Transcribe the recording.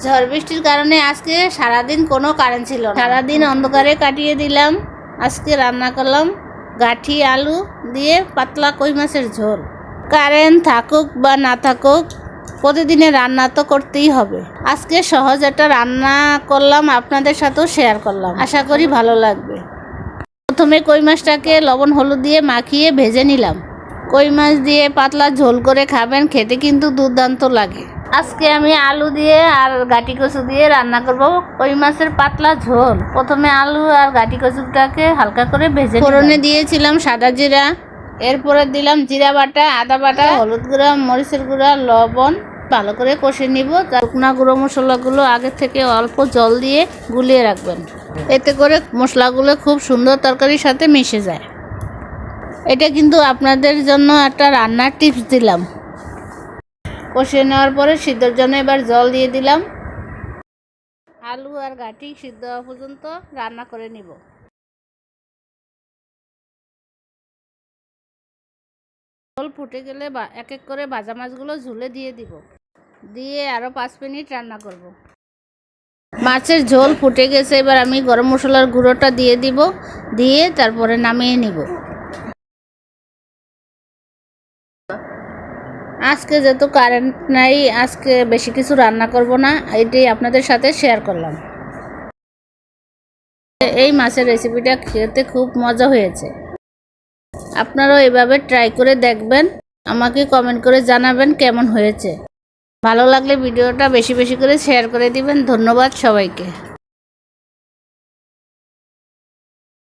ঝড় বৃষ্টির কারণে আজকে সারাদিন কোনো কারেন্ট ছিল সারাদিন অন্ধকারে কাটিয়ে দিলাম, আজকে রান্না করলাম, গাঠি, আলু দিয়ে পাতলা কই মাছের ঝোল। কারেন্ট থাকুক বা না থাকুক প্রতিদিনে রান্না তো করতেই হবে। আজকে সহজ একটা রান্না করলাম, আপনাদের সাথেও শেয়ার করলাম। আশা করি ভালো লাগবে। প্রথমে কই মাছটাকে লবণ হলুদ দিয়ে মাখিয়ে ভেজে নিলাম। কই মাছ দিয়ে পাতলা ঝোল করে খাবেন, খেতে কিন্তু দুর্দান্ত লাগে। আজকে আমি আলু দিয়ে আর গাটি কচু দিয়ে রান্না করব। কই মাছের পাতলা ঝোল। প্রথমে আলু আর গাটি কচুটাকে হালকা করে ভেজে ফোড়নে দিয়েছিলাম সাদা জিরা। এরপরে দিলাম জিরা বাটা, আদা বাটা, হলুদ গুঁড়া, মরিচের গুঁড়া, লবণ। ভালো করে কষে নিব। শুকনা গুঁড়ো মশলাগুলো আগে থেকে অল্প জল দিয়ে গুলিয়ে রাখবেন। এতে করে মশলাগুলো খুব সুন্দর তরকারির সাথে মিশে যায়। এটা কিন্তু আপনাদের জন্য একটা রান্নার টিপস দিলাম। কষিয়ে নেওয়ার পরে সিদ্ধর জন্য এবার জল দিয়ে দিলাম। আলু আর গাটি সিদ্ধ হওয়া পর্যন্ত রান্না করে নিব। জল ফুটে গেলে এক এক করে ভাজা মাছগুলো ঝুলে দিয়ে দিব। দিয়ে আরও পাঁচ মিনিট রান্না করব। মাছের ঝোল ফুটে গেছে, এবার আমি গরম মশলার গুঁড়োটা দিয়ে দিব। দিয়ে তারপরে নামিয়ে নিব। আজকে যেহেতু কারেন্ট নাই, আজকে বেশি কিছু রান্না করব না, এটাই আপনাদের সাথে শেয়ার করলাম। এই মাছের রেসিপিটা খেতে খুব মজা হয়েছে। আপনারাও এভাবে ট্রাই করে দেখবেন, আমাকে কমেন্ট করে জানাবেন কেমন হয়েছে। ভালো লাগলে ভিডিওটা বেশি বেশি করে শেয়ার করে দিবেন। ধন্যবাদ সবাইকে।